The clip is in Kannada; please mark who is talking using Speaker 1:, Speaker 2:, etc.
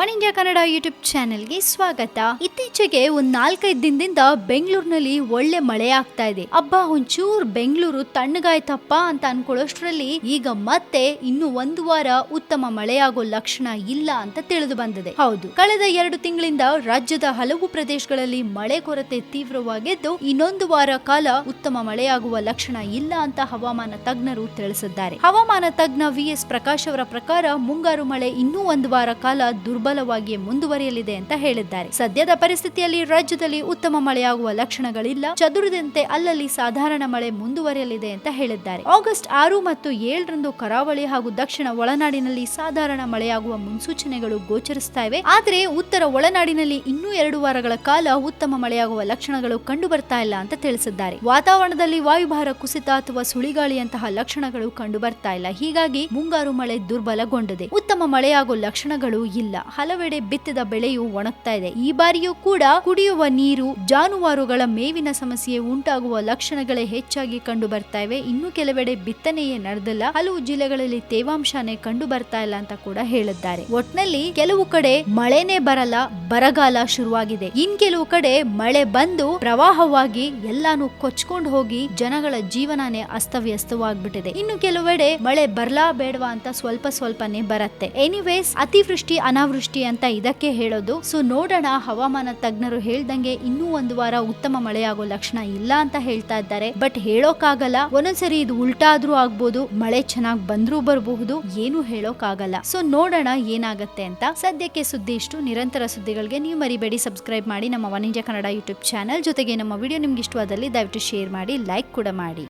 Speaker 1: ಒನ್ ಇಂಡಿಯಾ ಕನ್ನಡ ಯೂಟ್ಯೂಬ್ ಚಾನೆಲ್ಗೆ ಸ್ವಾಗತ. ಇತ್ತೀಚೆಗೆ ಒಂದ್ ನಾಲ್ಕೈದು ದಿನದಿಂದ ಬೆಂಗಳೂರಿನಲ್ಲಿ ಒಳ್ಳೆ ಮಳೆ ಆಗ್ತಾ ಇದೆ. ಅಬ್ಬಾ ಒಂಚೂರ್ ಬೆಂಗಳೂರು ತಣ್ಣಗಾಯ್ತಪ್ಪ ಅಂತ ಅನ್ಕೊಳ್ಳೋಷ್ಟರಲ್ಲಿ ಈಗ ಮತ್ತೆ ಇನ್ನು ಒಂದು ವಾರ ಉತ್ತಮ ಮಳೆಯಾಗೋ ಲಕ್ಷಣ ಇಲ್ಲ ಅಂತ ತಿಳಿದು ಬಂದಿದೆ. ಹೌದು. ಕಳೆದ ಎರಡು ತಿಂಗಳಿಂದ ರಾಜ್ಯದ ಹಲವು ಪ್ರದೇಶಗಳಲ್ಲಿ ಮಳೆ ಕೊರತೆ ತೀವ್ರವಾಗಿದ್ದು, ಇನ್ನೊಂದು ವಾರ ಕಾಲ ಉತ್ತಮ ಮಳೆಯಾಗುವ ಲಕ್ಷಣ ಇಲ್ಲ ಅಂತ ಹವಾಮಾನ ತಜ್ಞರು ತಿಳಿಸಿದ್ದಾರೆ. ಹವಾಮಾನ ತಜ್ಞ ವಿ ಎಸ್ ಪ್ರಕಾಶ್ ಅವರ ಪ್ರಕಾರ, ಮುಂಗಾರು ಮಳೆ ಇನ್ನೂ ಒಂದು ವಾರ ಕಾಲ ದುರ್ಬಲವಾಗಿಯೇ ಮುಂದುವರಿಯಲಿದೆ ಅಂತ ಹೇಳಿದ್ದಾರೆ. ಸದ್ಯದ ಪರಿಸ್ಥಿತಿಯಲ್ಲಿ ರಾಜ್ಯದಲ್ಲಿ ಉತ್ತಮ ಮಳೆಯಾಗುವ ಲಕ್ಷಣಗಳಿಲ್ಲ. ಚದುರಿದಂತೆ ಅಲ್ಲಲ್ಲಿ ಸಾಧಾರಣ ಮಳೆ ಮುಂದುವರಿಯಲಿದೆ ಅಂತ ಹೇಳಿದ್ದಾರೆ. ಆಗಸ್ಟ್ ಆರು ಮತ್ತು ಏಳರಂದು ಕರಾವಳಿ ಹಾಗೂ ದಕ್ಷಿಣ ಒಳನಾಡಿನಲ್ಲಿ ಸಾಧಾರಣ ಮಳೆಯಾಗುವ ಮುನ್ಸೂಚನೆಗಳು ಗೋಚರಿಸ್ತಾ ಆದರೆ ಉತ್ತರ ಒಳನಾಡಿನಲ್ಲಿ ಇನ್ನೂ ಎರಡು ವಾರಗಳ ಕಾಲ ಉತ್ತಮ ಮಳೆಯಾಗುವ ಲಕ್ಷಣಗಳು ಕಂಡು ಬರ್ತಾ ಇಲ್ಲ ಅಂತ ತಿಳಿಸಿದ್ದಾರೆ. ವಾತಾವರಣದಲ್ಲಿ ವಾಯುಭಾರ ಕುಸಿತ ಅಥವಾ ಸುಳಿಗಾಳಿಯಂತಹ ಲಕ್ಷಣಗಳು ಕಂಡು ಬರ್ತಾ ಇಲ್ಲ. ಹೀಗಾಗಿ ಮುಂಗಾರು ಮಳೆ ದುರ್ಬಲಗೊಂಡಿದೆ. ಉತ್ತಮ ಮಳೆಯಾಗುವ ಲಕ್ಷಣಗಳು ಇಲ್ಲ. ಹಲವೆಡೆ ಬಿತ್ತಿದ ಬೆಳೆಯು ಒಣಗ್ತಾ ಇದೆ. ಈ ಬಾರಿಯೂ ಕೂಡ ಕುಡಿಯುವ ನೀರು, ಜಾನುವಾರುಗಳ ಮೇವಿನ ಸಮಸ್ಯೆ ಉಂಟಾಗುವ ಲಕ್ಷಣಗಳೇ ಹೆಚ್ಚಾಗಿ ಕಂಡು ಬರ್ತಾ ಇವೆ. ಇನ್ನು ಕೆಲವೆಡೆ ಬಿತ್ತನೆಯೇ ನಡೆದಿಲ್ಲ. ಹಲವು ಜಿಲ್ಲೆಗಳಲ್ಲಿ ತೇವಾಂಶನೇ ಕಂಡು ಬರ್ತಾ ಇಲ್ಲ ಅಂತ ಕೂಡ ಹೇಳಿದ್ದಾರೆ. ಒಟ್ನಲ್ಲಿ ಕೆಲವು ಕಡೆ ಮಳೆನೇ ಬರಲ್ಲ, ಬರಗಾಲ ಶುರುವಾಗಿದೆ. ಇನ್ ಕೆಲವು ಕಡೆ ಮಳೆ ಬಂದು ಪ್ರವಾಹವಾಗಿ ಎಲ್ಲಾನು ಕೊಚ್ಕೊಂಡು ಹೋಗಿ ಜನಗಳ ಜೀವನನೇ ಅಸ್ತವ್ಯಸ್ತವಾಗ್ಬಿಟ್ಟಿದೆ. ಇನ್ನು ಕೆಲವೆಡೆ ಮಳೆ ಬರ್ಲಾ ಬೇಡವಾ ಅಂತ ಸ್ವಲ್ಪ ಸ್ವಲ್ಪನೇ ಬರತ್ತೆ. ಎನಿವೇಸ್ ಅತಿವೃಷ್ಟಿ, ಅನಾವೃಷ್ಟಿ ಅಂತ ಇದಕ್ಕೆ ಹೇಳೋದು. ಸೊ ನೋಡೋಣ, ಹವಾಮಾನ ತಜ್ಞರು ಹೇಳ್ದಂಗೆ ಇನ್ನೂ ಒಂದು ವಾರ ಉತ್ತಮ ಮಳೆಯಾಗೋ ಲಕ್ಷಣ ಇಲ್ಲ ಅಂತ ಹೇಳ್ತಾ ಇದ್ದಾರೆ. ಬಟ್ ಹೇಳೋಕ್ಕಾಗಲ್ಲ ಒಂದೊಂದ್ಸರಿ ಇದು ಉಲ್ಟಾದ್ರೂ ಆಗ್ಬೋದು, ಮಳೆ ಚೆನ್ನಾಗ್ ಬಂದ್ರೂ ಬರಬಹುದು, ಏನು ಹೇಳೋಕ್ಕಾಗಲ್ಲ ಸೊ ನೋಡೋಣ ಏನಾಗತ್ತೆ ಅಂತ. ಸದ್ಯಕ್ಕೆ ಸುದ್ದಿ ಇಷ್ಟು. ನಿರಂತರ ಸುದ್ದಿಗಳಿಗೆ ನೀವು ಮರಿಬೇಡಿ. ಸಬ್ಸ್ಕ್ರೈಬ್ ಮಾಡಿ ನಮ್ಮ ಒನ್ ಕನ್ನಡ ಯೂಟ್ಯೂಬ್ ಚಾನಲ್ ಜೊತೆಗೆ ನಮ್ಮ ವಿಡಿಯೋ ನಿಮ್ಗೆ ಇಷ್ಟವಾದಲ್ಲಿ ದಯವಿಟ್ಟು ಶೇರ್ ಮಾಡಿ ಲೈಕ್ ಕೂಡ ಮಾಡಿ.